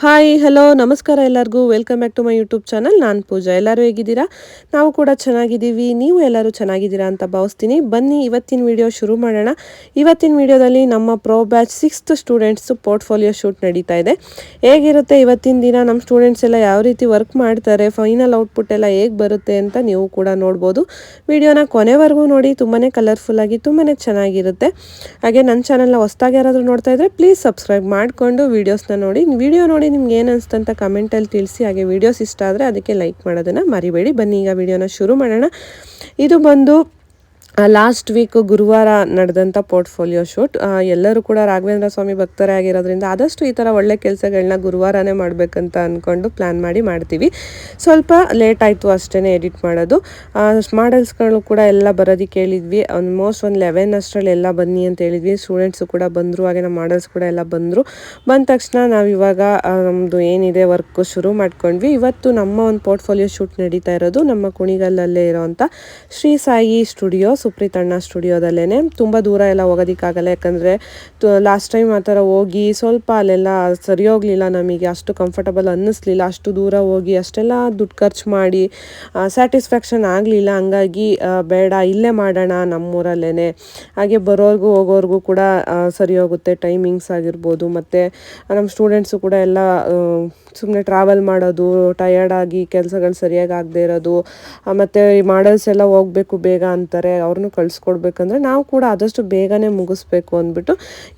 Hi, hello, ನಮಸ್ಕಾರ ಎಲ್ಲರಿಗೂ. Welcome back to my YouTube channel ನಾನು ಪೂಜಾ. ಎಲ್ಲರೂ ಹೇಗಿದ್ದೀರಾ? ನಾವು ಕೂಡ ಚೆನ್ನಾಗಿದ್ದೀವಿ. ನೀವು ಎಲ್ಲರೂ ಚೆನ್ನಾಗಿದ್ದೀರಾ ಅಂತ ಭಾವಿಸ್ತೀನಿ. ಬನ್ನಿ, ಇವತ್ತಿನ ವಿಡಿಯೋ ಶುರು ಮಾಡೋಣ. ಇವತ್ತಿನ ವಿಡಿಯೋದಲ್ಲಿ ನಮ್ಮ pro batch sixth students portfolio shoot ನಡೀತಾ ಇದೆ. ಹೇಗಿರುತ್ತೆ ಇವತ್ತಿನ ದಿನ? ನಮ್ಮ ಸ್ಟೂಡೆಂಟ್ಸ್ ಎಲ್ಲ ಯಾವ ರೀತಿ ವರ್ಕ್ ಮಾಡ್ತಾರೆ? ಫೈನಲ್ ಔಟ್ಪುಟ್ ಎಲ್ಲ ಹೇಗೆ ಬರುತ್ತೆ ಅಂತ ನೀವು ಕೂಡ ನೋಡ್ಬೋದು. ವಿಡಿಯೋನ ಕೊನೆವರೆಗೂ ನೋಡಿ. ತುಂಬಾ ಕಲರ್ಫುಲ್ ಆಗಿ ತುಂಬಾ ಚೆನ್ನಾಗಿರುತ್ತೆ. ಹಾಗೆ ನನ್ನ ಚಾನಲ್ನ ಹೊಸ್ದಾಗಿ ಯಾರಾದರೂ ನೋಡ್ತಾ ಇದ್ರೆ ಪ್ಲೀಸ್ ಸಬ್ಸ್ಕ್ರೈಬ್ ಮಾಡಿಕೊಂಡು ವೀಡಿಯೋಸ್ನ ನೋಡಿ. ವಿಡಿಯೋ ನೋಡಿ ನಿಮ್ಗೆ ಏನು ಅನಿಸ್ತು ಅಂತ ಕಮೆಂಟಲ್ಲಿ ತಿಳಿಸಿ, ಹಾಗೆ ವೀಡಿಯೋಸ್ ಇಷ್ಟ ಆದರೆ ಅದಕ್ಕೆ ಲೈಕ್ ಮಾಡೋದನ್ನು ಮರಿಬೇಡಿ. ಬನ್ನಿ, ಈಗ ವಿಡಿಯೋನ ಶುರು ಮಾಡೋಣ. ಇದು ಬಂದು ಲಾಸ್ಟ್ ವೀಕ್ ಗುರುವಾರ ನಡೆದಂಥ ಪೋರ್ಟ್ಫೋಲಿಯೋ ಶೂಟ್ ಎಲ್ಲರೂ ಕೂಡ ರಾಘವೇಂದ್ರ ಸ್ವಾಮಿ ಭಕ್ತರೇ ಆಗಿರೋದ್ರಿಂದ ಆದಷ್ಟು ಈ ಥರ ಒಳ್ಳೆ ಕೆಲಸಗಳನ್ನ ಗುರುವಾರನೇ ಮಾಡಬೇಕಂತ ಅಂದ್ಕೊಂಡು ಪ್ಲ್ಯಾನ್ ಮಾಡಿ ಮಾಡ್ತೀವಿ. ಸ್ವಲ್ಪ ಲೇಟ್ ಆಯಿತು ಅಷ್ಟೇ ಎಡಿಟ್ ಮಾಡೋದು. ಮಾಡಲ್ಸ್ಗಳು ಕೂಡ ಎಲ್ಲ ಬರೋದಿ ಹೇಳಿದ್ವಿ ಆಲ್ಮೋಸ್ಟ್ ಒಂದು ಲೆವೆನ್ ಅಷ್ಟರಲ್ಲಿ ಎಲ್ಲ ಬನ್ನಿ ಅಂತ ಹೇಳಿದ್ವಿ. ಸ್ಟೂಡೆಂಟ್ಸು ಕೂಡ ಬಂದರು ಹಾಗೆ ನಮ್ಮ ಮಾಡಲ್ಸ್ ಕೂಡ ಎಲ್ಲ ಬಂದರು. ಬಂದ ತಕ್ಷಣ ನಾವು ಇವಾಗ ನಮ್ಮದು ಏನಿದೆ ವರ್ಕ್ ಶುರು ಮಾಡ್ಕೊಂಡ್ವಿ. ಇವತ್ತು ನಮ್ಮ ಒಂದು ಪೋರ್ಟ್ಫೋಲಿಯೋ ಶೂಟ್ ನಡೀತಾ ಇರೋದು ನಮ್ಮ ಕುಣಿಗಲ್ಲಲ್ಲೇ ಇರೋವಂಥ ಶ್ರೀ ಸಾಯಿ ಸ್ಟುಡಿಯೋ ಸುಪ್ರೀತ್ ಅಣ್ಣ ಸ್ಟುಡಿಯೋದಲ್ಲೇ ತುಂಬ ದೂರ ಎಲ್ಲ ಹೋಗೋದಕ್ಕಾಗಲ್ಲ, ಯಾಕಂದರೆ ಲಾಸ್ಟ್ ಟೈಮ್ ಆ ಥರ ಹೋಗಿ ಸ್ವಲ್ಪ ಅಲ್ಲೆಲ್ಲ ಸರಿ ಹೋಗಲಿಲ್ಲ ನಮಗೆ, ಅಷ್ಟು ಕಂಫರ್ಟಬಲ್ ಅನ್ನಿಸ್ಲಿಲ್ಲ. ಅಷ್ಟು ದೂರ ಹೋಗಿ ಅಷ್ಟೆಲ್ಲ ದುಡ್ಡು ಖರ್ಚು ಮಾಡಿ ಸ್ಯಾಟಿಸ್ಫ್ಯಾಕ್ಷನ್ ಆಗಲಿಲ್ಲ. ಹಂಗಾಗಿ ಬೇಡ, ಇಲ್ಲೇ ಮಾಡೋಣ ನಮ್ಮೂರಲ್ಲೇ ಹಾಗೆ ಬರೋರ್ಗೂ ಹೋಗೋರ್ಗೂ ಕೂಡ ಸರಿ ಹೋಗುತ್ತೆ ಟೈಮಿಂಗ್ಸ್ ಆಗಿರ್ಬೋದು. ಮತ್ತು ನಮ್ಮ ಸ್ಟೂಡೆಂಟ್ಸು ಕೂಡ ಎಲ್ಲ ಸುಮ್ಮನೆ ಟ್ರಾವೆಲ್ ಮಾಡೋದು ಟಯರ್ಡಾಗಿ ಕೆಲಸಗಳು ಸರಿಯಾಗಿ ಆಗದೆ ಇರೋದು ಮತ್ತು ಮಾಡಲ್ಸ್ ಎಲ್ಲ ಹೋಗಬೇಕು ಬೇಗ ಅಂತಾರೆ. ಅವ್ರನ್ನೂ ಕಳಿಸ್ಕೊಡ್ಬೇಕಂದ್ರೆ ನಾವು ಕೂಡ ಆದಷ್ಟು ಬೇಗನೆ ಮುಗಿಸ್ಬೇಕು ಅಂದ್ಬಿಟ್ಟು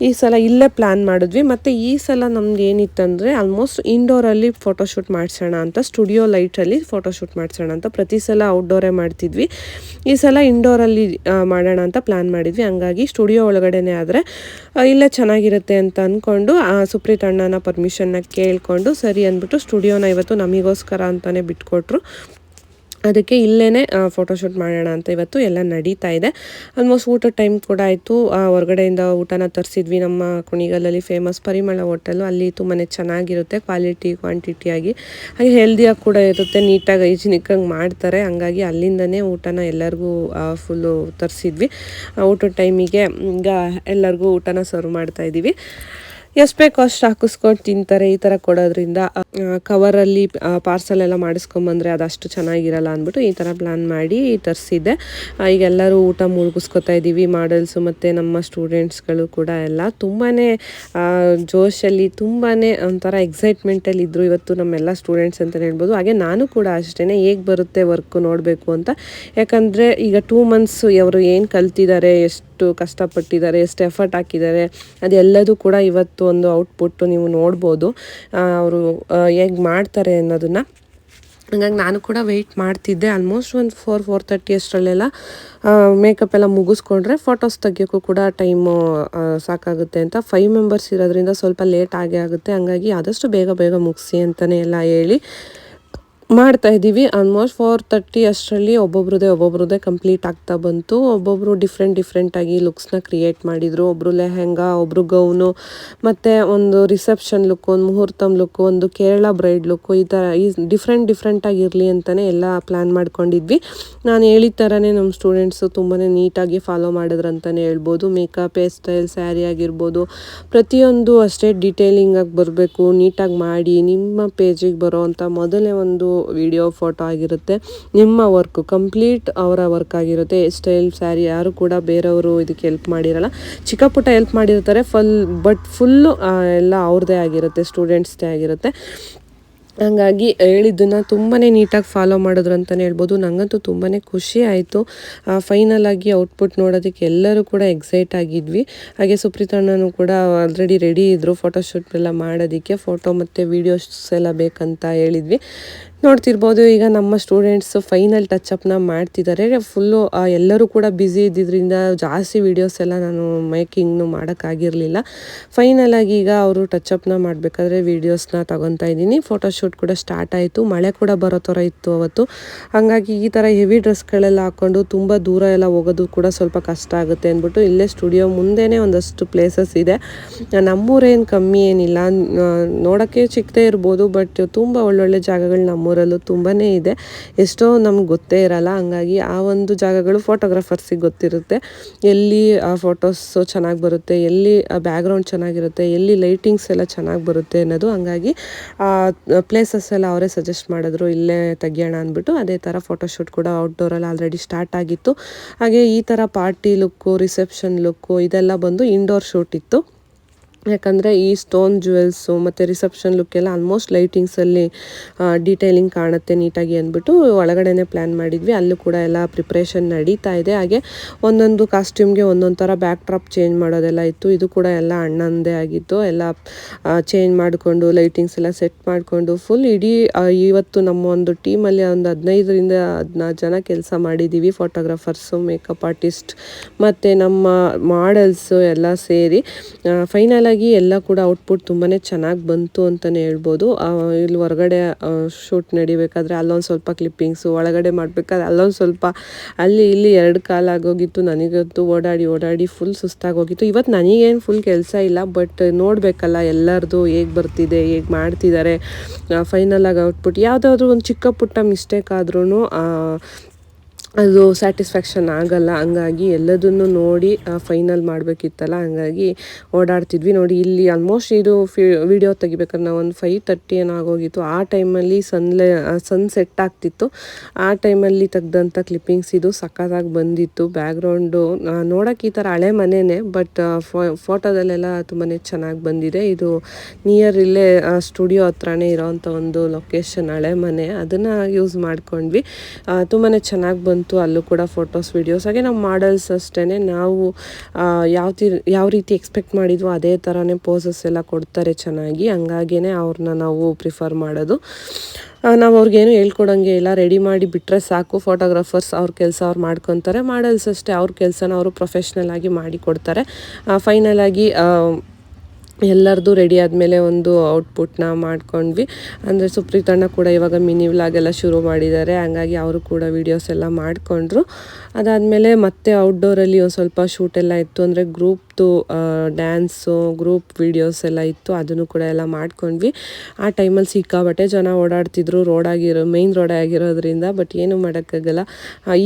ಈ ಸಲ ಇಲ್ಲೇ ಪ್ಲ್ಯಾನ್ ಮಾಡಿದ್ವಿ. ಮತ್ತು ಈ ಸಲ ನಮ್ಗೆ ಏನಿತ್ತಂದರೆ ಆಲ್ಮೋಸ್ಟ್ ಇಂಡೋರಲ್ಲಿ ಫೋಟೋಶೂಟ್ ಮಾಡಿಸೋಣ ಅಂತ ಸ್ಟುಡಿಯೋ ಲೈಟಲ್ಲಿ ಫೋಟೋಶೂಟ್ ಮಾಡಿಸೋಣ ಅಂತ ಪ್ರತಿ ಸಲ ಔಟ್ಡೋರೇ ಮಾಡ್ತಿದ್ವಿ. ಈ ಸಲ ಇಂಡೋರಲ್ಲಿ ಮಾಡೋಣ ಅಂತ ಪ್ಲ್ಯಾನ್ ಮಾಡಿದ್ವಿ. ಹಂಗಾಗಿ ಸ್ಟುಡಿಯೋ ಒಳಗಡೆನೇ ಆದರೆ ಇಲ್ಲೇ ಚೆನ್ನಾಗಿರುತ್ತೆ ಅಂತ ಅಂದ್ಕೊಂಡು ಸುಪ್ರೀತ್ ಅಣ್ಣನ ಪರ್ಮಿಷನ್ನ ಕೇಳಿಕೊಂಡು ಸರಿ ಅಂದ್ಬಿಟ್ಟು ಸ್ಟುಡಿಯೋನ ಇವತ್ತು ನಮಗೋಸ್ಕರ ಅಂತಲೇ ಬಿಟ್ಕೊಟ್ರು. ಅದಕ್ಕೆ ಇಲ್ಲೇ ಫೋಟೋಶೂಟ್ ಮಾಡೋಣ ಅಂತ ಇವತ್ತು ಎಲ್ಲ ನಡೀತಾ ಇದೆ. ಆಲ್ಮೋಸ್ಟ್ ಊಟದ ಟೈಮ್ ಕೂಡ ಆಯಿತು. ಹೊರಗಡೆಯಿಂದ ಊಟನ ತರಿಸಿದ್ವಿ ನಮ್ಮ ಕುಣಿಗಲಲ್ಲಿ ಫೇಮಸ್ ಪರಿಮಳ ಹೋಟೆಲು ಅಲ್ಲಿ ತುಂಬಾ ಚೆನ್ನಾಗಿರುತ್ತೆ ಕ್ವಾಲಿಟಿ ಕ್ವಾಂಟಿಟಿಯಾಗಿ ಹಾಗೆ ಹೆಲ್ದಿಯಾಗಿ ಕೂಡ ಇರುತ್ತೆ ನೀಟಾಗಿ ಹೈಜಿನಿಕ್ಕಾಗಿ ಮಾಡ್ತಾರೆ. ಹಂಗಾಗಿ ಅಲ್ಲಿಂದನೇ ಊಟನ ಎಲ್ಲರಿಗೂ ಫುಲ್ಲು ತರಿಸಿದ್ವಿ. ಊಟದ ಟೈಮಿಗೆ ಈಗ ಎಲ್ಲರಿಗೂ ಊಟನ ಸರ್ವ್ ಮಾಡ್ತಾ ಇದ್ದೀವಿ ಎಷ್ಟು ಬೇಕೋ ಅಷ್ಟು ಹಾಕಿಸ್ಕೊಂಡು ತಿಂತಾರೆ ಈ ಥರ ಕೊಡೋದ್ರಿಂದ ಕವರಲ್ಲಿ ಪಾರ್ಸಲ್ ಎಲ್ಲ ಅದು ಅಷ್ಟು ಚೆನ್ನಾಗಿರಲ್ಲ ಅಂದ್ಬಿಟ್ಟು ಈ ಥರ ಪ್ಲ್ಯಾನ್ ಮಾಡಿ ತರಿಸಿದ್ದೆ ಈಗ ಎಲ್ಲರೂ ಊಟ ಮುಳುಗಿಸ್ಕೊತಾ ಇದ್ದೀವಿ ಮಾಡಲ್ಸು ಮತ್ತು ನಮ್ಮ ಸ್ಟೂಡೆಂಟ್ಸ್ಗಳು ಕೂಡ ಎಲ್ಲ. ತುಂಬಾ ಜೋಶಲ್ಲಿ ತುಂಬಾ ಒಂಥರ ಎಕ್ಸೈಟ್ಮೆಂಟಲ್ಲಿ ಇದ್ದರು ಇವತ್ತು ನಮ್ಮೆಲ್ಲ ಸ್ಟೂಡೆಂಟ್ಸ್ ಅಂತಲೇ ಹೇಳ್ಬೋದು. ಹಾಗೆ ನಾನು ಕೂಡ ಅಷ್ಟೇ ಹೇಗೆ ಬರುತ್ತೆ ವರ್ಕು ನೋಡಬೇಕು ಅಂತ. ಯಾಕಂದರೆ ಈಗ ಟೂ ಮಂತ್ಸ್ ಅವರು ಏನು ಕಲ್ತಿದ್ದಾರೆ, ಎಷ್ಟು ಕಷ್ಟಪಟ್ಟಿದ್ದಾರೆ, ಎಷ್ಟು ಎಫರ್ಟ್ ಹಾಕಿದ್ದಾರೆ, ಅದೆಲ್ಲದೂ ಕೂಡ ಇವತ್ತು ಒಂದು ಔಟ್ಪುಟ್ಟು ನೀವು ನೋಡ್ಬೋದು. ಅವರು ಹೇಗೆ ಮಾಡ್ತಾರೆ ಅನ್ನೋದನ್ನು. ಹಂಗಾಗಿ ನಾನು ಕೂಡ ವೆಯ್ಟ್ ಮಾಡ್ತಿದ್ದೆ. ಆಲ್ಮೋಸ್ಟ್ ಒಂದು ಫೋರ್ ಫೋರ್ ತರ್ಟಿ ಅಷ್ಟರಲ್ಲೆಲ್ಲ ಮೇಕಪ್ ಎಲ್ಲ ಮುಗಿಸ್ಕೊಂಡ್ರೆ ಫೋಟೋಸ್ ತೆಗಿಯೋಕ್ಕೂ ಕೂಡ ಟೈಮು ಸಾಕಾಗುತ್ತೆ ಅಂತ. ಫೈವ್ ಮೆಂಬರ್ಸ್ ಇರೋದ್ರಿಂದ ಸ್ವಲ್ಪ ಲೇಟ್ ಆಗೇ ಆಗುತ್ತೆ. ಹಂಗಾಗಿ ಆದಷ್ಟು ಬೇಗ ಬೇಗ ಮುಗಿಸಿ ಅಂತಲೇ ಎಲ್ಲ ಹೇಳಿ. ಮಾಡ್ತಾ ಇದ್ದೀವಿ. ಆಲ್ಮೋಸ್ಟ್ ಫೋರ್ ತರ್ಟಿ ಅಷ್ಟರಲ್ಲಿ ಒಬ್ಬೊಬ್ರದೇ ಒಬ್ಬೊಬ್ರದೇ ಕಂಪ್ಲೀಟ್ ಆಗ್ತಾ ಬಂತು. ಒಬ್ಬೊಬ್ರು ಡಿಫ್ರೆಂಟ್ ಡಿಫ್ರೆಂಟಾಗಿ ಲುಕ್ಸ್ನ ಕ್ರಿಯೇಟ್ ಮಾಡಿದರು. ಒಬ್ಬರು ಲೆಹೆಂಗಾ ಒಬ್ಬರು ಗೌನು, ಮತ್ತು ಒಂದು ರಿಸೆಪ್ಷನ್ ಲುಕ್ ಒಂದು ಮುಹೂರ್ತಮ್ ಲುಕ್ ಒಂದು ಕೇರಳ ಬ್ರೈಡ್ ಲುಕ್ ಈ ಥರ ಈ ಡಿಫ್ರೆಂಟ್ ಡಿಫ್ರೆಂಟ್ ಆಗಿರಲಿ ಅಂತಲೇ ಎಲ್ಲ ಪ್ಲ್ಯಾನ್ ಮಾಡ್ಕೊಂಡಿದ್ವಿ. ನಾನು ಹೇಳಿದ ಥರನೇ ನಮ್ಮ ಸ್ಟೂಡೆಂಟ್ಸು ತುಂಬಾ ನೀಟಾಗಿ ಫಾಲೋ ಮಾಡಿದ್ರು ಅಂತಲೇ ಹೇಳ್ಬೋದು. ಮೇಕಪ್ ಹೇರ್ ಸ್ಟೈಲ್ ಸ್ಯಾರಿ ಆಗಿರ್ಬೋದು. ಪ್ರತಿಯೊಂದು ಅಷ್ಟೇ ಡಿಟೇಲಿಂಗಾಗಿ ಬರಬೇಕು. ನೀಟಾಗಿ ಮಾಡಿ, ನಿಮ್ಮ ಪೇಜಿಗೆ ಬರೋವಂಥ ಮೊದಲೇ ಒಂದು ವಿಡಿಯೋ ಫೋಟೋ ಆಗಿರುತ್ತೆ. ನಿಮ್ಮ ವರ್ಕು ಕಂಪ್ಲೀಟ್ ಅವರ ವರ್ಕ್ ಆಗಿರುತ್ತೆ. ಸ್ಟೈಲ್ ಸ್ಯಾರಿ ಯಾರು ಕೂಡ ಬೇರೆಯವರು ಇದಕ್ಕೆ ಹೆಲ್ಪ್ ಮಾಡಿರಲ್ಲ. ಚಿಕ್ಕ ಪುಟ್ಟ ಹೆಲ್ಪ್ ಮಾಡಿರ್ತಾರೆ ಫುಲ್ ಬಟ್ ಫುಲ್ಲು ಎಲ್ಲ ಅವ್ರದ್ದೇ ಆಗಿರುತ್ತೆ. ಸ್ಟೂಡೆಂಟ್ಸ್ದೇ ಆಗಿರುತ್ತೆ. ಹಂಗಾಗಿ ಹೇಳಿದ್ದನ್ನು ತುಂಬಾ ನೀಟಾಗಿ ಫಾಲೋ ಮಾಡಿದ್ರು ಅಂತಲೇ ಹೇಳ್ಬೋದು. ನನಗಂತೂ ತುಂಬಾ ಖುಷಿ ಆಯಿತು. ಫೈನಲ್ ಆಗಿ ಔಟ್ಪುಟ್ ನೋಡೋದಕ್ಕೆ ಎಲ್ಲರೂ ಕೂಡ ಎಕ್ಸೈಟ್ ಆಗಿದ್ವಿ. ಹಾಗೆ ಸುಪ್ರೀತ್ ಕೂಡ ಆಲ್ರೆಡಿ ರೆಡಿ ಇದ್ದರು ಫೋಟೋಶೂಟ್ ಎಲ್ಲ ಮಾಡೋದಕ್ಕೆ ಫೋಟೋ ಮತ್ತು ವೀಡಿಯೋಸ್ ಎಲ್ಲ ಬೇಕಂತ ಹೇಳಿದ್ವಿ. ನೋಡ್ತಿರ್ಬೋದು, ಈಗ ನಮ್ಮ ಸ್ಟೂಡೆಂಟ್ಸ್ ಫೈನಲ್ ಟಚ್ ಅಪ್ನ ಮಾಡ್ತಿದ್ದಾರೆ ಫುಲ್ಲು ಎಲ್ಲರೂ ಕೂಡ ಬ್ಯುಸಿ ಇದ್ದಿದ್ದರಿಂದ ಜಾಸ್ತಿ ವೀಡಿಯೋಸ್ ಎಲ್ಲ ನಾನು ಮೇಕಿಂಗ್ನು ಮಾಡೋಕ್ಕಾಗಿರಲಿಲ್ಲ. ಫೈನಲ್ ಆಗಿ ಈಗ ಅವರು ಟಚ್ ಅಪ್ನ ಮಾಡಬೇಕಾದ್ರೆ ವೀಡಿಯೋಸ್ನ ತಗೊತಾ ಇದ್ದೀನಿ. ಫೋಟೋಶೂಟ್ ಕೂಡ ಸ್ಟಾರ್ಟ್ ಆಯಿತು. ಮಳೆ ಕೂಡ ಬರೋ ಥರ ಇತ್ತು ಅವತ್ತು. ಹಾಗಾಗಿ ಈ ಥರ ಹೆವಿ ಡ್ರೆಸ್ಗಳೆಲ್ಲ ಹಾಕ್ಕೊಂಡು ತುಂಬ ದೂರ ಎಲ್ಲ ಹೋಗೋದು ಕೂಡ ಸ್ವಲ್ಪ ಕಷ್ಟ ಆಗುತ್ತೆ ಅಂದ್ಬಿಟ್ಟು ಇಲ್ಲೇ ಸ್ಟುಡಿಯೋ ಮುಂದೆನೇ ಒಂದಷ್ಟು ಪ್ಲೇಸಸ್ ಇದೆ. ನಮ್ಮೂರೇನು ಕಮ್ಮಿ ಏನಿಲ್ಲ. ನೋಡೋಕ್ಕೆ ಚಿಕ್ಕದೇ ಇರ್ಬೋದು ಬಟ್ ತುಂಬ ಒಳ್ಳೊಳ್ಳೆ ಜಾಗಗಳು ನಮ್ಮ ನಮ್ಮೂರಲ್ಲೂ ತುಂಬಾ ಇದೆ. ಎಷ್ಟೋ ನಮ್ಗೆ ಗೊತ್ತೇ ಇರಲ್ಲ, ಹಂಗಾಗಿ ಆ ಒಂದು ಜಾಗಗಳು ಫೋಟೋಗ್ರಾಫರ್ಸಿಗೆ ಗೊತ್ತಿರುತ್ತೆ. ಎಲ್ಲಿ ಆ ಫೋಟೋಸು ಚೆನ್ನಾಗಿ ಬರುತ್ತೆ, ಎಲ್ಲಿ ಬ್ಯಾಕ್ಗ್ರೌಂಡ್ ಚೆನ್ನಾಗಿರುತ್ತೆ, ಎಲ್ಲಿ ಲೈಟಿಂಗ್ಸ್ ಎಲ್ಲ ಚೆನ್ನಾಗಿ ಬರುತ್ತೆ ಅನ್ನೋದು. ಹಂಗಾಗಿ ಪ್ಲೇಸಸ್ ಎಲ್ಲ ಅವರೇ ಸಜೆಸ್ಟ್ ಮಾಡಿದ್ರು, ಇಲ್ಲೇ ತೆಗಿಯೋಣ ಅಂದ್ಬಿಟ್ಟು. ಅದೇ ಥರ ಫೋಟೋಶೂಟ್ ಕೂಡ ಔಟ್ಡೋರಲ್ಲಿ ಆಲ್ರೆಡಿ ಸ್ಟಾರ್ಟ್ ಆಗಿತ್ತು. ಹಾಗೆ ಈ ಥರ ಪಾರ್ಟಿ ಲುಕ್ಕು ರಿಸೆಪ್ಷನ್ ಲುಕ್ಕು ಇದೆಲ್ಲ ಬಂದು ಇಂಡೋರ್ ಶೂಟ್ ಇತ್ತು. ಯಾಕಂದರೆ ಈ ಸ್ಟೋನ್ ಜ್ಯುವೆಲ್ಸು ಮತ್ತು ರಿಸೆಪ್ಷನ್ ಲುಕ್ಕೆಲ್ಲ ಆಲ್ಮೋಸ್ಟ್ ಲೈಟಿಂಗ್ಸಲ್ಲಿ ಡೀಟೇಲಿಂಗ್ ಕಾಣುತ್ತೆ ನೀಟಾಗಿ ಅಂದ್ಬಿಟ್ಟು ಒಳಗಡೆನೆ ಪ್ಲ್ಯಾನ್ ಮಾಡಿದ್ವಿ. ಅಲ್ಲೂ ಕೂಡ ಎಲ್ಲ ಪ್ರಿಪ್ರೇಷನ್ ನಡೀತಾ ಇದೆ. ಹಾಗೆ ಒಂದೊಂದು ಕಾಸ್ಟ್ಯೂಮ್ಗೆ ಒಂದೊಂದು ಥರ ಬ್ಯಾಕ್ ಡ್ರಾಪ್ ಚೇಂಜ್ ಮಾಡೋದೆಲ್ಲ ಇತ್ತು. ಇದು ಕೂಡ ಎಲ್ಲ ಅಣ್ಣಂದೇ ಆಗಿತ್ತು ಎಲ್ಲ ಚೇಂಜ್ ಮಾಡಿಕೊಂಡು ಲೈಟಿಂಗ್ಸ್ ಎಲ್ಲ ಸೆಟ್ ಮಾಡಿಕೊಂಡು ಫುಲ್ ಇಡೀ ಇವತ್ತು ನಮ್ಮ ಒಂದು ಟೀಮಲ್ಲಿ ಒಂದು ಹದಿನೈದರಿಂದ ಹದಿನಾರು ಜನ ಕೆಲಸ ಮಾಡಿದ್ದೀವಿ ಫೋಟೋಗ್ರಾಫರ್ಸು ಮೇಕಪ್ ಆರ್ಟಿಸ್ಟ್ ಮತ್ತು ನಮ್ಮ ಮಾಡೆಲ್ಸು ಎಲ್ಲ ಸೇರಿ. ಫೈನಲ್ ಆಗಿ ಎಲ್ಲ ಕೂಡ ಔಟ್ಪುಟ್ ತುಂಬಾ ಚೆನ್ನಾಗಿ ಬಂತು ಅಂತಲೇ ಹೇಳ್ಬೋದು. ಇಲ್ಲಿ ಹೊರಗಡೆ ಶೂಟ್ ನಡಿಬೇಕಾದ್ರೆ ಅಲ್ಲೊಂದು ಸ್ವಲ್ಪ ಕ್ಲಿಪ್ಪಿಂಗ್ಸು ಒಳಗಡೆ ಮಾಡಬೇಕಾದ್ರೆ ಅಲ್ಲೊಂದು ಸ್ವಲ್ಪ, ಅಲ್ಲಿ ಇಲ್ಲಿ ಎರಡು ಕಾಲ ಆಗೋಗಿತ್ತು, ನನಗಂತೂ ಓಡಾಡಿ ಓಡಾಡಿ ಫುಲ್ ಸುಸ್ತಾಗೋಗಿತ್ತು. ಇವತ್ತು ನನಗೇನು ಫುಲ್ ಕೆಲಸ ಇಲ್ಲ ಬಟ್ ನೋಡಬೇಕಲ್ಲ, ಎಲ್ಲರದು ಹೇಗೆ ಬರ್ತಿದೆ, ಹೇಗೆ ಮಾಡ್ತಿದ್ದಾರೆ ಫೈನಲ್ ಆಗಿ ಔಟ್ಪುಟ್ ಯಾವುದಾದ್ರೂ ಒಂದು ಚಿಕ್ಕ ಪುಟ್ಟ ಮಿಸ್ಟೇಕ್ ಆದ್ರೂ ಅದು ಸ್ಯಾಟಿಸ್ಫ್ಯಾಕ್ಷನ್ ಆಗಲ್ಲ. ಹಂಗಾಗಿ ಎಲ್ಲದನ್ನು ನೋಡಿ ಫೈನಲ್ ಮಾಡಬೇಕಿತ್ತಲ್ಲ, ಹಂಗಾಗಿ ಓಡಾಡ್ತಿದ್ವಿ. ನೋಡಿ, ಇಲ್ಲಿ ಆಲ್ಮೋಸ್ಟ್ ಇದು ವಿಡಿಯೋ ತೆಗಿಬೇಕಾದ್ರೆ ನಾವು ಒಂದು ಫೈವ್ ತರ್ಟಿ ಏನೋ ಆಗೋಗಿತ್ತು ಆ ಟೈಮಲ್ಲಿ ಸನ್ಲೆ ಸನ್ ಸೆಟ್ ಆಗ್ತಿತ್ತು. ಆ ಟೈಮಲ್ಲಿ ತೆಗ್ದಂಥ ಕ್ಲಿಪ್ಪಿಂಗ್ಸ್ ಇದು ಸಖತ್ತಾಗಿ ಬಂದಿತ್ತು. ಬ್ಯಾಕ್ಗ್ರೌಂಡು ನೋಡೋಕೆ ಈ ಥರ ಹಳೆ ಮನೆಯೇ ಬಟ್ ಫೋಟೋದಲ್ಲೆಲ್ಲ ತುಂಬಾ ಚೆನ್ನಾಗಿ ಬಂದಿದೆ. ಇದು ನಿಯರ್ ಇಲ್ಲೇ ಸ್ಟುಡಿಯೋ ಹತ್ರನೇ ಇರೋವಂಥ ಒಂದು ಲೊಕೇಶನ್ ಹಳೆ ಮನೆ. ಅದನ್ನು ಯೂಸ್ ಮಾಡ್ಕೊಂಡ್ವಿ. ತುಂಬಾ ಚೆನ್ನಾಗಿ ಬಂತು. ಅಲ್ಲೂ ಕೂಡ ಫೋಟೋಸ್ ವೀಡಿಯೋಸ್ ಹಾಗೆ ನಾವು ಮಾಡಲ್ಸ್ ಅಷ್ಟೇ ನಾವು ಯಾವ ತಿ, ಯಾವ ರೀತಿ ಎಕ್ಸ್ಪೆಕ್ಟ್ ಮಾಡಿದ್ವೋ ಅದೇ ಥರನೇ ಪೋಸಸ್ ಎಲ್ಲ ಕೊಡ್ತಾರೆ ಚೆನ್ನಾಗಿ. ಹಂಗಾಗಿನೇ ಅವ್ರನ್ನ ನಾವು ಪ್ರಿಫರ್ ಮಾಡೋದು. ನಾವು ಅವ್ರಿಗೇನು ಹೇಳ್ಕೊಡಂಗೆ ಇಲ್ಲ. ರೆಡಿ ಮಾಡಿ ಬಿಟ್ಟರೆ ಸಾಕು. ಫೋಟೋಗ್ರಾಫರ್ಸ್ ಅವ್ರ ಕೆಲಸ ಅವ್ರು ಮಾಡ್ಕೊತಾರೆ. ಮಾಡಲ್ಸ್ ಅಷ್ಟೇ ಅವ್ರ ಕೆಲಸನ ಅವರು ಪ್ರೊಫೆಷ್ನಲ್ ಆಗಿ ಮಾಡಿಕೊಡ್ತಾರೆ. ಫೈನಲ್ ಆಗಿ ಎಲ್ಲರದು ರೆಡಿ ಆದಮೇಲೆ ಒಂದು ಔಟ್ಪುಟ್ನ ಮಾಡ್ಕೊಂಡ್ವಿ. ಅಂದರೆ ಸುಪ್ರೀತ್ ಅಣ್ಣ ಕೂಡ ಇವಾಗ ಮಿನಿ ವ್ಲಾಗೆಲ್ಲ ಶುರು ಮಾಡಿದ್ದಾರೆ. ಹಂಗಾಗಿ ಅವರು ಕೂಡ ವೀಡಿಯೋಸ್ ಎಲ್ಲ ಮಾಡಿಕೊಂಡ್ರು. ಅದಾದಮೇಲೆ ಮತ್ತೆ ಔಟ್ಡೋರಲ್ಲಿ ಒಂದು ಸ್ವಲ್ಪ ಶೂಟ್ ಎಲ್ಲ ಇತ್ತು. ಅಂದರೆ ಗ್ರೂಪ್ದು ಡ್ಯಾನ್ಸು ಗ್ರೂಪ್ ವೀಡಿಯೋಸ್ ಎಲ್ಲ ಇತ್ತು. ಅದನ್ನು ಕೂಡ ಎಲ್ಲ ಮಾಡ್ಕೊಂಡ್ವಿ. ಆ ಟೈಮಲ್ಲಿ ಸಿಕ್ಕಾಬಟ್ಟೆ ಜನ ಓಡಾಡ್ತಿದ್ರು. ರೋಡಾಗಿರೋ ಮೇಯ್ನ್ ರೋಡ್ ಆಗಿರೋದ್ರಿಂದ ಬಟ್ ಏನು ಮಾಡೋಕ್ಕಾಗಲ್ಲ.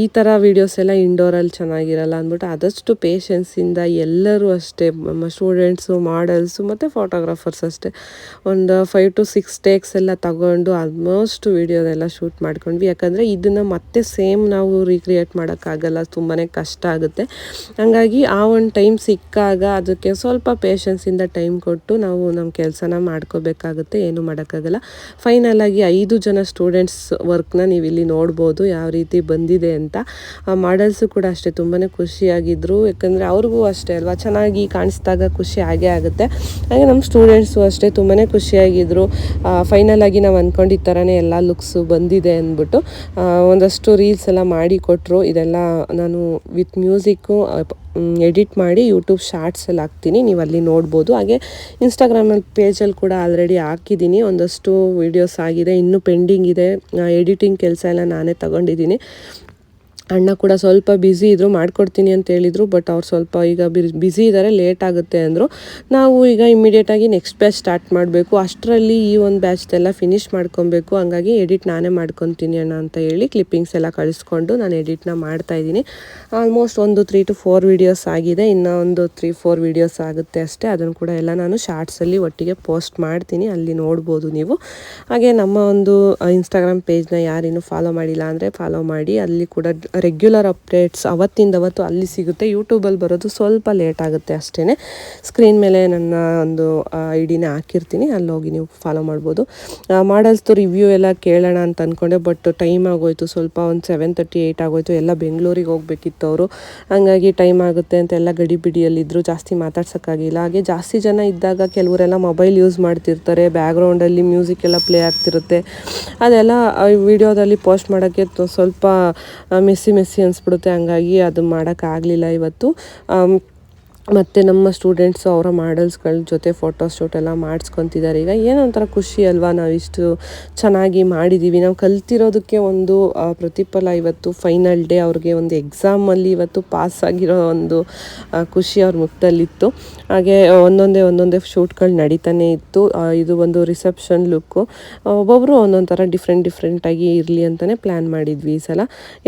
ಈ ಥರ ವೀಡಿಯೋಸ್ ಎಲ್ಲ ಇಂಡೋರಲ್ಲಿ ಚೆನ್ನಾಗಿರಲ್ಲ ಅಂದ್ಬಿಟ್ಟು ಆದಷ್ಟು ಪೇಷನ್ಸಿಂದ ಎಲ್ಲರೂ ಅಷ್ಟೇ ಸ್ಟೂಡೆಂಟ್ಸು ಮಾಡಲ್ಸು ಮತ್ತು ಫೋಟೋಗ್ರಾಫರ್ಸ್ ಅಷ್ಟೇ. ಒಂದು ಫೈವ್ ಟು ಸಿಕ್ಸ್ ಟೇಕ್ಸ್ ಎಲ್ಲ ತಗೊಂಡು ಆಲ್ಮೋಸ್ಟ್ ವೀಡಿಯೋದೆಲ್ಲ ಶೂಟ್ ಮಾಡ್ಕೊಂಡ್ವಿ. ಯಾಕಂದರೆ ಇದನ್ನು ಮತ್ತೆ ಸೇಮ್ ನಾವು ರೀಕ್ರಿಯೇಟ್ ಮಾಡೋಕ್ಕಾಗಲ್ಲ ತುಂಬಾ ಕಷ್ಟ ಆಗುತ್ತೆ. ಹಂಗಾಗಿ ಆ ಒಂದು ಟೈಮ್ ಸಿಕ್ಕಾಗ ಅದಕ್ಕೆ ಸ್ವಲ್ಪ ಪೇಷನ್ಸಿಂದ ಟೈಮ್ ಕೊಟ್ಟು ನಾವು ನಮ್ಮ ಕೆಲಸನ ಮಾಡ್ಕೋಬೇಕಾಗುತ್ತೆ, ಏನು ಮಾಡೋಕ್ಕಾಗಲ್ಲ. ಫೈನಲ್ ಆಗಿ ಐದು ಜನ ಸ್ಟೂಡೆಂಟ್ಸ್ ವರ್ಕ್ನ ನೀವು ಇಲ್ಲಿ ನೋಡ್ಬೋದು, ಯಾವ ರೀತಿ ಬಂದಿದೆ ಅಂತ. ಆ ಮಾಡಲ್ಸು ಕೂಡ ಅಷ್ಟೇ ತುಂಬಾ ಖುಷಿಯಾಗಿದ್ದರು ಯಾಕಂದರೆ ಅವ್ರಿಗೂ ಅಷ್ಟೇ ಅಲ್ವಾ, ಚೆನ್ನಾಗಿ ಕಾಣಿಸಿದಾಗ ಖುಷಿ ಆಗೇ ಆಗುತ್ತೆ. ಹಾಗೆ ನಮ್ಮ ಸ್ಟೂಡೆಂಟ್ಸು ಅಷ್ಟೇ ತುಂಬಾ ಖುಷಿಯಾಗಿದ್ದರು ಫೈನಲ್ ಆಗಿ ನಾವು ಅಂದ್ಕೊಂಡಿದ್ದ ಥರನೇ ಎಲ್ಲ ಲುಕ್ಸು ಬಂದಿದೆ ಅಂದ್ಬಿಟ್ಟು ಒಂದಷ್ಟು ರೀಲ್ಸ್ ಎಲ್ಲ ಮಾಡಿ ಕೊಟ್ಟರು ಇದೆಲ್ಲ ನಾನು ವಿತ್ ಮ್ಯೂಸಿಕ್ಕು ಎಡಿಟ್ ಮಾಡಿ ಯೂಟ್ಯೂಬ್ ಶಾರ್ಟ್ಸಲ್ಲಿ ಹಾಕ್ತೀನಿ. ನೀವು ಅಲ್ಲಿ ನೋಡ್ಬೋದು. ಹಾಗೆ ಇನ್ಸ್ಟಾಗ್ರಾಮಲ್ಲಿ ಪೇಜಲ್ಲಿ ಕೂಡ ಆಲ್ರೆಡಿ ಹಾಕಿದ್ದೀನಿ ಒಂದಷ್ಟು ವೀಡಿಯೋಸ್ ಆಗಿದೆ. ಇನ್ನೂ ಪೆಂಡಿಂಗ್ ಇದೆ. ಎಡಿಟಿಂಗ್ ಕೆಲಸ ಎಲ್ಲ ನಾನೇ ತಗೊಂಡಿದ್ದೀನಿ ಅಣ್ಣ ಕೂಡ ಸ್ವಲ್ಪ ಬ್ಯುಸಿ ಇದ್ದರು ಮಾಡ್ಕೊಡ್ತೀನಿ ಅಂತ ಹೇಳಿದರು ಬಟ್ ಅವ್ರು ಸ್ವಲ್ಪ ಈಗ ಬ್ಯುಸಿ ಇದ್ದಾರೆ ಲೇಟ್ ಆಗುತ್ತೆ ಅಂದರು. ನಾವು ಈಗ ಇಮ್ಮಿಡಿಯೇಟಾಗಿ ನೆಕ್ಸ್ಟ್ ಬ್ಯಾಚ್ ಸ್ಟಾರ್ಟ್ ಮಾಡಬೇಕು. ಅಷ್ಟರಲ್ಲಿ ಈ ಒಂದು ಬ್ಯಾಚ್ದೆಲ್ಲ ಫಿನಿಶ್ ಮಾಡ್ಕೊಬೇಕು. ಹಂಗಾಗಿ ಎಡಿಟ್ ನಾನೇ ಮಾಡ್ಕೊತೀನಿ ಅಣ್ಣ ಅಂತ ಹೇಳಿ ಕ್ಲಿಪ್ಪಿಂಗ್ಸ್ ಎಲ್ಲ ಕಳಿಸ್ಕೊಂಡು ನಾನು ಎಡಿಟ್ನ ಮಾಡ್ತಾ ಇದ್ದೀನಿ. ಆಲ್ಮೋಸ್ಟ್ ಒಂದು ತ್ರೀ ಟು ಫೋರ್ ವೀಡಿಯೋಸ್ ಆಗಿದೆ. ಇನ್ನೂ ಒಂದು ತ್ರೀ ಫೋರ್ ವೀಡಿಯೋಸ್ ಆಗುತ್ತೆ ಅಷ್ಟೇ. ಅದನ್ನು ಕೂಡ ಎಲ್ಲ ನಾನು ಶಾರ್ಟ್ಸಲ್ಲಿ ಒಟ್ಟಿಗೆ ಪೋಸ್ಟ್ ಮಾಡ್ತೀನಿ. ಅಲ್ಲಿ ನೋಡ್ಬೋದು ನೀವು. ಹಾಗೆ ನಮ್ಮ ಒಂದು ಇನ್ಸ್ಟಾಗ್ರಾಮ್ ಪೇಜ್ನ ಯಾರಿನ್ನೂ ಫಾಲೋ ಮಾಡಿಲ್ಲ ಅಂದರೆ ಫಾಲೋ ಮಾಡಿ. ಅಲ್ಲಿ ಕೂಡ ರೆಗ್ಯುಲರ್ ಅಪ್ಡೇಟ್ಸ್ ಅವತ್ತಿಂದ ಅವತ್ತು ಅಲ್ಲಿ ಸಿಗುತ್ತೆ. ಯೂಟ್ಯೂಬಲ್ಲಿ ಬರೋದು ಸ್ವಲ್ಪ ಲೇಟ್ ಆಗುತ್ತೆ ಅಷ್ಟೇ ಸ್ಕ್ರೀನ್ ಮೇಲೆ ನನ್ನ ಒಂದು ಐ ಡಿನೇ ಹಾಕಿರ್ತೀನಿ. ಅಲ್ಲಿ ಹೋಗಿ ನೀವು ಫಾಲೋ ಮಾಡ್ಬೋದು. ಮಾಡಲ್ಸ್ದು ರಿವ್ಯೂ ಎಲ್ಲ ಕೇಳೋಣ ಅಂತ ಅಂದ್ಕೊಂಡೆ ಬಟ್ ಟೈಮ್ ಆಗೋಯ್ತು. ಸ್ವಲ್ಪ ಒಂದು ಸೆವೆನ್ ತರ್ಟಿ ಏಯ್ಟ್ ಆಗೋಯ್ತು. ಎಲ್ಲ ಬೆಂಗಳೂರಿಗೆ ಹೋಗ್ಬೇಕಿತ್ತು ಅವರು. ಹಂಗಾಗಿ ಟೈಮ್ ಆಗುತ್ತೆ ಅಂತ ಎಲ್ಲ ಗಡಿಬಿಡಿಯಲ್ಲಿದ್ದರು ಜಾಸ್ತಿ ಮಾತಾಡ್ಸೋಕ್ಕಾಗಿಲ್ಲ. ಹಾಗೆ ಜಾಸ್ತಿ ಜನ ಇದ್ದಾಗ ಕೆಲವರೆಲ್ಲ ಮೊಬೈಲ್ ಯೂಸ್ ಮಾಡ್ತಿರ್ತಾರೆ. ಬ್ಯಾಕ್ಗ್ರೌಂಡಲ್ಲಿ ಮ್ಯೂಸಿಕ್ ಎಲ್ಲ ಪ್ಲೇ ಆಗ್ತಿರುತ್ತೆ. ಅದೆಲ್ಲ ವಿಡಿಯೋದಲ್ಲಿ ಪೋಸ್ಟ್ ಮಾಡೋಕ್ಕೆ ಸ್ವಲ್ಪ ಸ್ವಲ್ಪ ಮೆಸ್ಸಿ ಮೆಸ್ಸಿ ಅನಿಸ್ಬಿಡುತ್ತೆ ಹಂಗಾಗಿ ಅದು ಮಾಡೋಕ್ಕಾಗಲಿಲ್ಲ ಇವತ್ತು. ಮತ್ತು ನಮ್ಮ ಸ್ಟೂಡೆಂಟ್ಸು ಅವರ ಮಾಡೆಲ್ಸ್ಗಳ ಜೊತೆ ಫೋಟೋ ಶೂಟ್ ಎಲ್ಲ ಮಾಡಿಸ್ಕೊತಿದ್ದಾರೆ ಈಗ ಏನೋ ಒಂಥರ ಖುಷಿ ಅಲ್ವಾ ನಾವು ಇಷ್ಟು ಚೆನ್ನಾಗಿ ಮಾಡಿದ್ದೀವಿ ನಾವು ಕಲ್ತಿರೋದಕ್ಕೆ ಒಂದು ಪ್ರತಿಫಲ ಇವತ್ತು ಫೈನಲ್ ಡೇ ಅವ್ರಿಗೆ ಒಂದು ಎಕ್ಸಾಮಲ್ಲಿ ಇವತ್ತು ಪಾಸ್ ಆಗಿರೋ ಒಂದು ಖುಷಿ ಅವ್ರ ಮುಖದಲ್ಲಿತ್ತು ಹಾಗೆ ಒಂದೊಂದೇ ಒಂದೊಂದೇ ಶೂಟ್ಗಳು ನಡೀತಾನೆ ಇತ್ತು. ಇದು ಒಂದು ರಿಸೆಪ್ಷನ್ ಲುಕ್ಕು ಒಬ್ಬೊಬ್ಬರು ಒಂದೊಂದು ಥರ ಡಿಫ್ರೆಂಟ್ ಡಿಫ್ರೆಂಟಾಗಿ ಇರಲಿ ಅಂತಲೇ ಪ್ಲ್ಯಾನ್ ಮಾಡಿದ್ವಿ ಈ ಸಲ.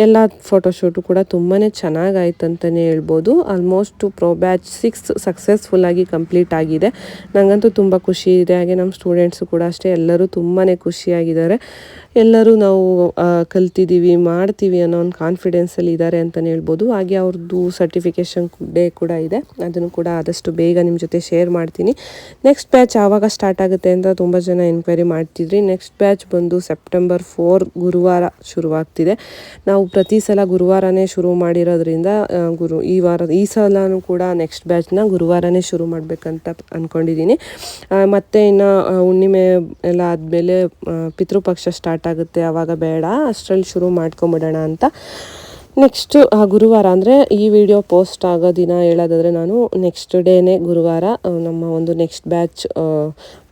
ಎಲ್ಲ ಫೋಟೋಶೂಟು ಕೂಡ ತುಂಬಾ ಚೆನ್ನಾಗಾಯ್ತು ಅಂತಲೇ ಹೇಳ್ಬೋದು. ಆಲ್ಮೋಸ್ಟು ಪ್ರೋ ಬ್ಯಾಚ್ ಸಿಕ್ಸ್ ಸಕ್ಸಸ್ಫುಲ್ಲಾಗಿ ಕಂಪ್ಲೀಟ್ ಆಗಿದೆ. ನನಗಂತೂ ತುಂಬ ಖುಷಿ ಇದೆ. ಹಾಗೆ ನಮ್ಮ ಸ್ಟೂಡೆಂಟ್ಸು ಕೂಡ ಅಷ್ಟೇ. ಎಲ್ಲರೂ ತುಂಬಾ ಖುಷಿಯಾಗಿದ್ದಾರೆ. ಎಲ್ಲರೂ ನಾವು ಕಲ್ತಿದ್ದೀವಿ, ಮಾಡ್ತೀವಿ ಅನ್ನೋ ಒಂದು ಕಾನ್ಫಿಡೆನ್ಸಲ್ಲಿ ಇದ್ದಾರೆ ಅಂತಲೇ ಹೇಳ್ಬೋದು. ಹಾಗೆ ಅವ್ರದ್ದು ಸರ್ಟಿಫಿಕೇಷನ್ ಡೇ ಕೂಡ ಇದೆ. ಅದನ್ನು ಕೂಡ ಆದಷ್ಟು ಬೇಗ ನಿಮ್ಮ ಜೊತೆ ಶೇರ್ ಮಾಡ್ತೀನಿ. ನೆಕ್ಸ್ಟ್ ಬ್ಯಾಚ್ ಆವಾಗ ಸ್ಟಾರ್ಟ್ ಆಗುತ್ತೆ ಅಂತ ತುಂಬ ಜನ ಎನ್ಕ್ವೈರಿ ಮಾಡ್ತಿದ್ರಿ. ನೆಕ್ಸ್ಟ್ ಬ್ಯಾಚ್ ಬಂದು ಸೆಪ್ಟೆಂಬರ್ ಫೋರ್ ಗುರುವಾರ ಶುರುವಾಗ್ತಿದೆ. ನಾವು ಪ್ರತಿ ಸಲ ಗುರುವಾರನೇ ಶುರು ಮಾಡಿರೋದ್ರಿಂದ ಗುರು ಈ ವಾರ, ಈ ಸಲನೂ ಕೂಡ ನೆಕ್ಸ್ಟ್ ಬ್ಯಾಚ್ನ ಗುರುವಾರನೇ ಶುರು ಮಾಡಬೇಕಂತ ಅಂದ್ಕೊಂಡಿದ್ದೀನಿ ಮತ್ತು ಇನ್ನು ಹುಣ್ಣಿಮೆ ಎಲ್ಲ ಆದಮೇಲೆ ಪಿತೃಪಕ್ಷ ಸ್ಟಾರ್ಟ್ ಆಗುತ್ತೆ ಆವಾಗ ಬೇಡ, ಅಷ್ಟರಲ್ಲಿ ಶುರು ಮಾಡ್ಕೊಂಬಿಡೋಣ ಅಂತ. ನೆಕ್ಸ್ಟ್ ಗುರುವಾರ ಅಂದರೆ ಈ ವಿಡಿಯೋ ಪೋಸ್ಟ್ ಆಗೋ ದಿನ ಹೇಳೋದಾದರೆ ನಾನು ನೆಕ್ಸ್ಟ್ ಡೇನೇ ಗುರುವಾರ ನಮ್ಮ ಒಂದು next batch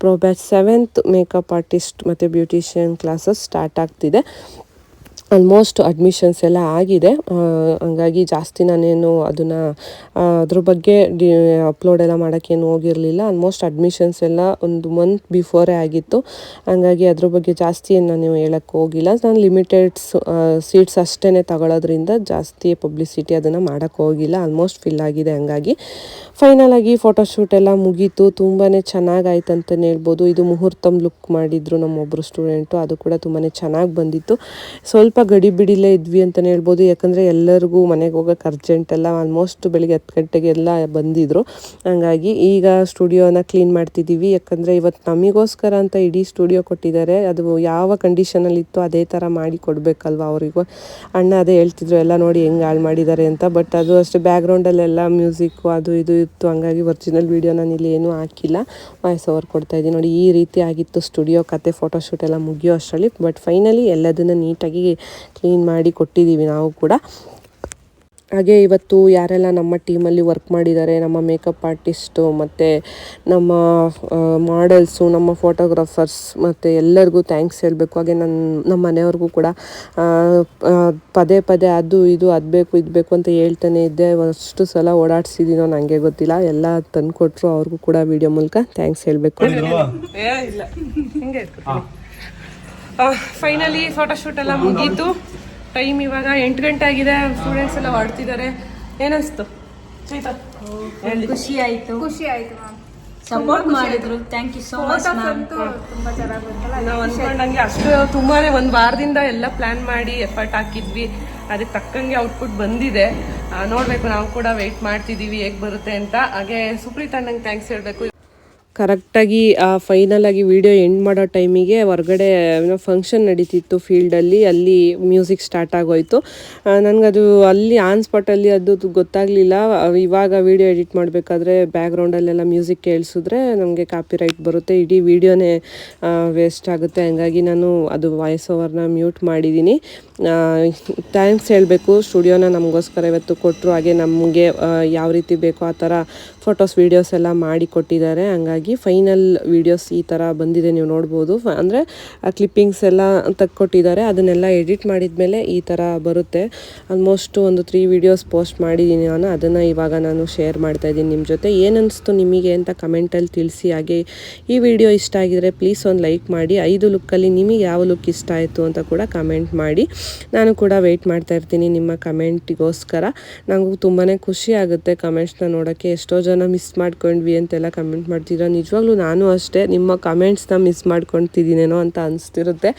pro batch seventh makeup artist ಮತ್ತು ಬ್ಯೂಟಿಷಿಯನ್ ಕ್ಲಾಸಸ್ ಸ್ಟಾರ್ಟ್ ಆಗ್ತಿದೆ. ಆಲ್ಮೋಸ್ಟ್ ಅಡ್ಮಿಷನ್ಸ್ ಎಲ್ಲ ಆಗಿದೆ. ಹಂಗಾಗಿ ಜಾಸ್ತಿ ನಾನೇನು ಅದನ್ನು ಅದ್ರ ಬಗ್ಗೆ ಡಿ ಅಪ್ಲೋಡ್ ಎಲ್ಲ ಮಾಡೋಕ್ಕೇನು ಹೋಗಿರಲಿಲ್ಲ. ಆಲ್ಮೋಸ್ಟ್ ಅಡ್ಮಿಷನ್ಸ್ ಎಲ್ಲ ಒಂದು ಮಂತ್ ಬಿಫೋರೇ ಆಗಿತ್ತು. ಹಂಗಾಗಿ ಅದ್ರ ಬಗ್ಗೆ ಜಾಸ್ತಿ ಏನು ನಾನು ಹೇಳಕ್ಕೆ ಹೋಗಿಲ್ಲ. ನಾನು ಲಿಮಿಟೆಡ್ಸ್ ಸೀಟ್ಸ್ ಅಷ್ಟೇ ತಗೊಳ್ಳೋದ್ರಿಂದ ಜಾಸ್ತಿ ಪಬ್ಲಿಸಿಟಿ ಅದನ್ನು ಮಾಡೋಕ್ಕೆ ಹೋಗಿಲ್ಲ. ಆಲ್ಮೋಸ್ಟ್ ಫಿಲ್ ಆಗಿದೆ ಹಂಗಾಗಿ. ಫೈನಲ್ ಆಗಿ ಫೋಟೋಶೂಟ್ ಎಲ್ಲ ಮುಗೀತು. ತುಂಬಾ ಚೆನ್ನಾಗಾಯ್ತು ಅಂತಲೇ ಹೇಳ್ಬೋದು. ಇದು ಮುಹೂರ್ತಮ್ ಲುಕ್ ಮಾಡಿದ್ರು ನಮ್ಮೊಬ್ಬರು ಸ್ಟೂಡೆಂಟು ಅದು ಕೂಡ ತುಂಬಾ ಚೆನ್ನಾಗಿ ಬಂದಿತ್ತು. ಸ್ವಲ್ಪ ಗಡಿ ಬಿಡಿಲೇ ಇದ್ವಿ ಅಂತಲೇ ಹೇಳ್ಬೋದು. ಯಾಕಂದರೆ ಎಲ್ಲರಿಗೂ ಮನೆಗೆ ಹೋಗೋಕೆ ಅರ್ಜೆಂಟ್ ಎಲ್ಲ ಆಲ್ಮೋಸ್ಟ್ ಬೆಳಿಗ್ಗೆ ಹತ್ತು ಗಂಟೆಗೆ ಎಲ್ಲ ಬಂದಿದ್ರು. ಹಂಗಾಗಿ ಈಗ ಸ್ಟುಡಿಯೋನ ಕ್ಲೀನ್ ಮಾಡ್ತಿದ್ದೀವಿ. ಯಾಕಂದರೆ ಇವತ್ತು ನಮಗೋಸ್ಕರ ಅಂತ ಇಡೀ ಸ್ಟುಡಿಯೋ ಕೊಟ್ಟಿದ್ದಾರೆ. ಅದು ಯಾವ ಕಂಡೀಷನಲ್ಲಿತ್ತು ಅದೇ ಥರ ಮಾಡಿ ಕೊಡಬೇಕಲ್ವ ಅವರಿಗೂ. ಅಣ್ಣ ಅದೇ ಹೇಳ್ತಿದ್ರು, ಎಲ್ಲ ನೋಡಿ ಹೆಂಗೆ ಹಾಳು ಮಾಡಿದ್ದಾರೆ ಅಂತ. ಬಟ್ ಅದು ಅಷ್ಟೇ ಬ್ಯಾಕ್ಗ್ರೌಂಡಲ್ಲೆಲ್ಲ ಮ್ಯೂಸಿಕ್ಕು ಅದು ಇದು ಇತ್ತು. ಹಂಗಾಗಿ ಒರ್ಜಿನಲ್ ವೀಡಿಯೋ ನಾನು ಇಲ್ಲಿ ಏನೂ ಹಾಕಿಲ್ಲ. ವಾಯ್ಸ್ ಓವರ್ ಕೊಡ್ತಾ ಇದ್ದೀನಿ. ನೋಡಿ ಈ ರೀತಿ ಆಗಿತ್ತು ಸ್ಟುಡಿಯೋ ಕತೆ ಫೋಟೋಶೂಟ್ ಎಲ್ಲ ಮುಗಿಯೋ ಅಷ್ಟರಲ್ಲಿ. ಬಟ್ ಫೈನಲಿ ಎಲ್ಲದನ್ನು ನೀಟಾಗಿ ಕ್ಲೀನ್ ಮಾಡಿ ಕೊಟ್ಟಿದ್ದೀವಿ ನಾವು ಕೂಡ. ಹಾಗೆ ಇವತ್ತು ಯಾರೆಲ್ಲ ನಮ್ಮ ಟೀಮಲ್ಲಿ ವರ್ಕ್ ಮಾಡಿದ್ದಾರೆ ನಮ್ಮ ಮೇಕಪ್ ಆರ್ಟಿಸ್ಟು ಮತ್ತು ನಮ್ಮ ಮಾಡೆಲ್ಸು ನಮ್ಮ ಫೋಟೋಗ್ರಾಫರ್ಸ್ ಮತ್ತು ಎಲ್ಲರಿಗೂ ಥ್ಯಾಂಕ್ಸ್ ಹೇಳಬೇಕು. ಹಾಗೆ ನನ್ನ ನಮ್ಮ ಮನೆಯವ್ರಿಗೂ ಕೂಡ ಪದೇ ಪದೇ ಅದು ಇದು ಅದು ಬೇಕು ಇದು ಬೇಕು ಅಂತ ಹೇಳ್ತಾನೆ ಇದ್ದೆ. ಅಷ್ಟು ಸಲ ಓಡಾಡ್ಸಿದ್ದೀನೋ ನನಗೆ ಗೊತ್ತಿಲ್ಲ. ಎಲ್ಲ ತಂದುಕೊಟ್ರು ಅವ್ರಿಗೂ ಕೂಡ ವಿಡಿಯೋ ಮೂಲಕ ಥ್ಯಾಂಕ್ಸ್ ಹೇಳಬೇಕು. ಇಲ್ಲ. ಹಿಂಗೆ ಫೈನಲಿ ಫೋಟೋಶೂಟ್ ಎಲ್ಲ ಮುಗೀತು. ಟೈಮ್ ಇವಾಗ ಎಂಟು ಗಂಟೆ ಆಗಿದೆ. ಸ್ಟೂಡೆಂಟ್ಸ್ ಎಲ್ಲ ಹೊರಡ್ತಿದ್ದಾರೆ. ಏನಿಸ್ತು? ಖುಷಿ ಆಯ್ತು. ಖುಷಿ ಆಯ್ತು ಸಪೋರ್ಟ್ ಮಾಡಿದ್ರು. ಥ್ಯಾಂಕ್ ಯು ಸೋ ಮಚ್ ನಾವು ಅನ್ಕೊಂಡಂಗೆ ಅಷ್ಟು ತುಂಬಾನೇ ಒಂದು ವಾರದಿಂದ ಎಲ್ಲ ಪ್ಲಾನ್ ಮಾಡಿ ಎಫರ್ಟ್ ಹಾಕಿದ್ವಿ. ಅದಕ್ಕೆ ತಕ್ಕಂಗೆ ಔಟ್ಪುಟ್ ಬಂದಿದೆ. ನೋಡಬೇಕು ನೋಡ್ಬೇಕು ನಾವು ಕೂಡ ವೆಯ್ಟ್ ಮಾಡ್ತಿದ್ದೀವಿ ಹೇಗೆ ಬರುತ್ತೆ ಅಂತ. ಹಾಗೆ ಸುಪ್ರೀತ್ ಅಣ್ಣಂಗೆ ಥ್ಯಾಂಕ್ಸ್ ಹೇಳಬೇಕು. ಕರೆಕ್ಟಾಗಿ ಫೈನಲ್ ಆಗಿ ವಿಡಿಯೋ ಎಂಡ್ ಮಾಡೋ ಟೈಮಿಗೆ ಹೊರಗಡೆ ಏನೋ ಫಂಕ್ಷನ್ ನಡೀತಿತ್ತು ಫೀಲ್ಡಲ್ಲಿ ಅಲ್ಲಿ ಮ್ಯೂಸಿಕ್ ಸ್ಟಾರ್ಟ್ ಆಗೋಯ್ತು. ನನಗದು ಅಲ್ಲಿ ಆನ್ ಸ್ಪಾಟಲ್ಲಿ ಅದು ಗೊತ್ತಾಗಲಿಲ್ಲ. ಇವಾಗ ವಿಡಿಯೋ ಎಡಿಟ್ ಮಾಡಬೇಕಾದ್ರೆ ಬ್ಯಾಕ್ಗ್ರೌಂಡಲ್ಲೆಲ್ಲ ಮ್ಯೂಸಿಕ್ ಕೇಳಿಸಿದ್ರೆ ನಮಗೆ ಕಾಪಿ ರೈಟ್ ಬರುತ್ತೆ. ಇಡೀ ವಿಡಿಯೋನೇ ವೇಸ್ಟ್ ಆಗುತ್ತೆ. ಹಂಗಾಗಿ ನಾನು ಅದು ವಾಯ್ಸ್ ಓವರ್ನ ಮ್ಯೂಟ್ ಮಾಡಿದ್ದೀನಿ ಥ್ಯಾಂಕ್ಸ್ ಹೇಳಬೇಕು. ಸ್ಟುಡಿಯೋನ ನಮಗೋಸ್ಕರ ಇವತ್ತು ಕೊಟ್ಟರು ಹಾಗೆ ನಮಗೆ ಯಾವ ರೀತಿ ಬೇಕೋ ಆ ಥರ ಫೋಟೋಸ್ ವೀಡಿಯೋಸ್ ಎಲ್ಲ ಮಾಡಿ ಕೊಟ್ಟಿದ್ದಾರೆ. ಹಂಗಾಗಿ ಫೈನಲ್ ವೀಡಿಯೋಸ್ ಈ ಥರ ಬಂದಿದೆ, ನೀವು ನೋಡ್ಬೋದು. ಅಂದರೆ ಆ ಕ್ಲಿಪ್ಪಿಂಗ್ಸ್ ಎಲ್ಲ ತಕ್ಕೊಟ್ಟಿದ್ದಾರೆ. ಅದನ್ನೆಲ್ಲ ಎಡಿಟ್ ಮಾಡಿದ ಮೇಲೆ ಈ ಥರ ಬರುತ್ತೆ. ಆಲ್ಮೋಸ್ಟ್ ಒಂದು ತ್ರೀ ವೀಡಿಯೋಸ್ ಪೋಸ್ಟ್ ಮಾಡಿದ್ದೀನಿ ನಾನು. ಅದನ್ನು ಇವಾಗ ನಾನು ಶೇರ್ ಮಾಡ್ತಾ ಇದ್ದೀನಿ ನಿಮ್ಮ ಜೊತೆ. ಏನನ್ನಿಸ್ತು ನಿಮಗೆ ಅಂತ ಕಮೆಂಟಲ್ಲಿ ತಿಳಿಸಿ. ಹಾಗೆ ಈ ವಿಡಿಯೋ ಇಷ್ಟ ಆಗಿದರೆ ಪ್ಲೀಸ್ ಒಂದು ಲೈಕ್ ಮಾಡಿ. ಐದು ಲುಕ್ಕಲ್ಲಿ ನಿಮಗೆ ಯಾವ ಲುಕ್ ಇಷ್ಟ ಆಯಿತು ಅಂತ ಕೂಡ ಕಮೆಂಟ್ ಮಾಡಿ. ನಾನು ಕೂಡ ವೆಯ್ಟ್ ಮಾಡ್ತಾ ಇರ್ತೀನಿ ನಿಮ್ಮ ಕಮೆಂಟಿಗೋಸ್ಕರ ನನಗೂ ತುಂಬಾ ಖುಷಿ ಆಗುತ್ತೆ ಕಮೆಂಟ್ಸ್ನ ನೋಡೋಕ್ಕೆ. ಎಷ್ಟೋ ಜನ ಮಿಸ್ ಮಾಡ್ಕೊಂಡ್ವಿ ಅಂತೆಲ್ಲ ಕಮೆಂಟ್ ಮಾಡ್ತೀರಾ ನಿಜವಾಗ್ಲೂ ನಾನು ಅಷ್ಟೇ. ನಿಮ್ಮ ಕಮೆಂಟ್ಸ್ನ ಮಿಸ್ ಮಾಡ್ಕೊಳ್ತಿದ್ದೀನೇನೋ ಅಂತ ಅನಿಸ್ತಿರುತ್ತೆ.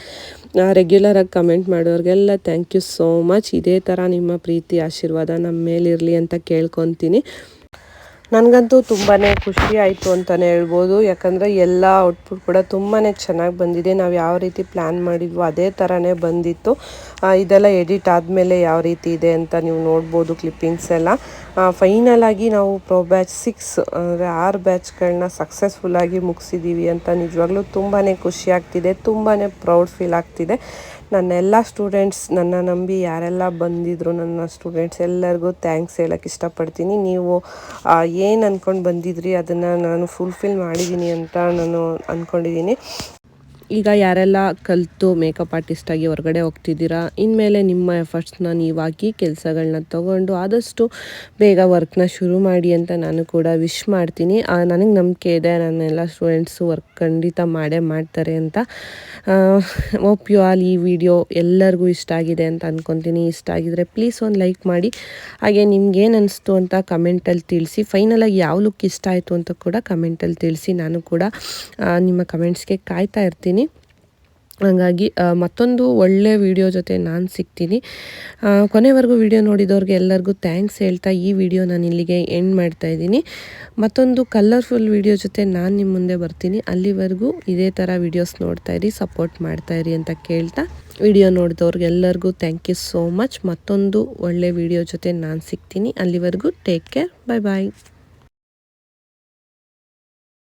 ರೆಗ್ಯುಲರಾಗಿ ಕಮೆಂಟ್ ಮಾಡೋರಿಗೆಲ್ಲ ಥ್ಯಾಂಕ್ ಯು ಸೋ ಮಚ್ ಇದೇ ಥರ ನಿಮ್ಮ ಪ್ರೀತಿ, ಆಶೀರ್ವಾದ ನಮ್ಮ ಮೇಲಿರಲಿ ಅಂತ ಕೇಳ್ಕೊತೀನಿ. ನನಗಂತೂ ತುಂಬಾ ಖುಷಿ ಆಯಿತು ಅಂತಲೇ ಹೇಳ್ಬೋದು. ಯಾಕಂದರೆ ಎಲ್ಲ ಔಟ್ಪುಟ್ ಕೂಡ ತುಂಬಾ ಚೆನ್ನಾಗಿ ಬಂದಿದೆ. ನಾವು ಯಾವ ರೀತಿ ಪ್ಲ್ಯಾನ್ ಮಾಡಿದ್ವೋ ಅದೇ ಥರನೇ ಬಂದಿತ್ತು. ಇದೆಲ್ಲ ಎಡಿಟ್ ಆದಮೇಲೆ ಯಾವ ರೀತಿ ಇದೆ ಅಂತ ನೀವು ನೋಡ್ಬೋದು ಕ್ಲಿಪ್ಪಿಂಗ್ಸ್ ಎಲ್ಲ. ಫೈನಲ್ ಆಗಿ ನಾವು ಪ್ರೊ ಬ್ಯಾಚ್ ಸಿಕ್ಸ್ ಅಂದರೆ ಆರು ಬ್ಯಾಚ್ಗಳನ್ನ ಸಕ್ಸಸ್ಫುಲ್ಲಾಗಿ ಮುಗಿಸಿದ್ದೀವಿ ಅಂತ ನಿಜವಾಗ್ಲೂ ತುಂಬಾ ಖುಷಿ ಆಗ್ತಿದೆ. ತುಂಬಾ ಪ್ರೌಡ್ ಫೀಲ್ ಆಗ್ತಿದೆ. ನನ್ನ ಎಲ್ಲ ಸ್ಟೂಡೆಂಟ್ಸ್ ನನ್ನ ನಂಬಿ ಯಾರೆಲ್ಲ ಬಂದಿದ್ರು ನನ್ನ ಸ್ಟೂಡೆಂಟ್ಸ್ ಎಲ್ಲರಿಗೂ ಥ್ಯಾಂಕ್ಸ್ ಹೇಳೋಕ್ಕೆ ಇಷ್ಟಪಡ್ತೀನಿ. ನೀವು ಏನು ಅಂದ್ಕೊಂಡು ಬಂದಿದ್ರಿ ಅದನ್ನು ನಾನು ಫುಲ್ಫಿಲ್ ಮಾಡಿದ್ದೀನಿ ಅಂತ ನಾನು ಅಂದ್ಕೊಂಡಿದ್ದೀನಿ ಈಗ ಯಾರೆಲ್ಲ ಕಲಿತು ಮೇಕಪ್ ಆರ್ಟಿಸ್ಟಾಗಿ ಹೊರಗಡೆ ಹೋಗ್ತಿದ್ದೀರಾ, ಇನ್ಮೇಲೆ ನಿಮ್ಮ ಎಫರ್ಟ್ಸ್ನ ಹಾಕಿ ಕೆಲಸಗಳನ್ನ ತೊಗೊಂಡು ಆದಷ್ಟು ಬೇಗ ವರ್ಕ್ನ ಶುರು ಮಾಡಿ ಅಂತ ನಾನು ಕೂಡ ವಿಶ್ ಮಾಡ್ತೀನಿ. ನನಗೆ ನಂಬಿಕೆ ಇದೆ ನನ್ನ ಎಲ್ಲ ಸ್ಟೂಡೆಂಟ್ಸು ವರ್ಕ್ ಖಂಡಿತ ಮಾಡೇ ಮಾಡ್ತಾರೆ ಅಂತ. ಓಪ್ ಯು ಆಲ್ ಈ ವಿಡಿಯೋ ಎಲ್ಲರಿಗೂ ಇಷ್ಟ ಆಗಿದೆ ಅಂತ ಅಂದ್ಕೊತೀನಿ ಇಷ್ಟ ಆಗಿದ್ರೆ ಪ್ಲೀಸ್ ಒಂದು ಲೈಕ್ ಮಾಡಿ. ಹಾಗೆ ನಿಮ್ಗೇನು ಅನಿಸ್ತು ಅಂತ ಕಮೆಂಟಲ್ಲಿ ತಿಳಿಸಿ. ಫೈನಲಾಗಿ ಯಾವ ಲುಕ್ ಇಷ್ಟ ಆಯಿತು ಅಂತ ಕೂಡ ಕಮೆಂಟಲ್ಲಿ ತಿಳಿಸಿ. ನಾನು ಕೂಡ ನಿಮ್ಮ ಕಮೆಂಟ್ಸ್ಗೆ ಕಾಯ್ತಾ ಇರ್ತೀನಿ. ಹಾಗಾಗಿ ಮತ್ತೊಂದು ಒಳ್ಳೆ ವಿಡಿಯೋ ಜೊತೆ ನಾನು ಸಿಗ್ತೀನಿ. ಕೊನೆವರೆಗೂ ವಿಡಿಯೋ ನೋಡಿದವ್ರಿಗೆ ಎಲ್ಲರಿಗೂ ಥ್ಯಾಂಕ್ಸ್ ಹೇಳ್ತಾ ಈ ವಿಡಿಯೋ ನಾನು ಇಲ್ಲಿಗೆ ಎಂಡ್ ಮಾಡ್ತಾ ಇದ್ದೀನಿ. ಮತ್ತೊಂದು ಕಲರ್ಫುಲ್ ವಿಡಿಯೋ ಜೊತೆ ನಾನು ನಿಮ್ಮ ಮುಂದೆ ಬರ್ತೀನಿ. ಅಲ್ಲಿವರೆಗೂ ಇದೇ ಥರ ವಿಡಿಯೋಸ್ ನೋಡ್ತಾ ಇರಿ ಸಪೋರ್ಟ್ ಮಾಡ್ತಾ ಇರಿ ಅಂತ ಕೇಳ್ತಾ ವಿಡಿಯೋ ನೋಡಿದವ್ರಿಗೆ ಎಲ್ಲರಿಗೂ ಥ್ಯಾಂಕ್ ಯು ಸೋ ಮಚ್ ಮತ್ತೊಂದು ಒಳ್ಳೆ ವಿಡಿಯೋ ಜೊತೆ ನಾನು ಸಿಗ್ತೀನಿ. ಅಲ್ಲಿವರೆಗೂ ಟೇಕ್ ಕೇರ್ ಬಾಯ್ ಬಾಯ್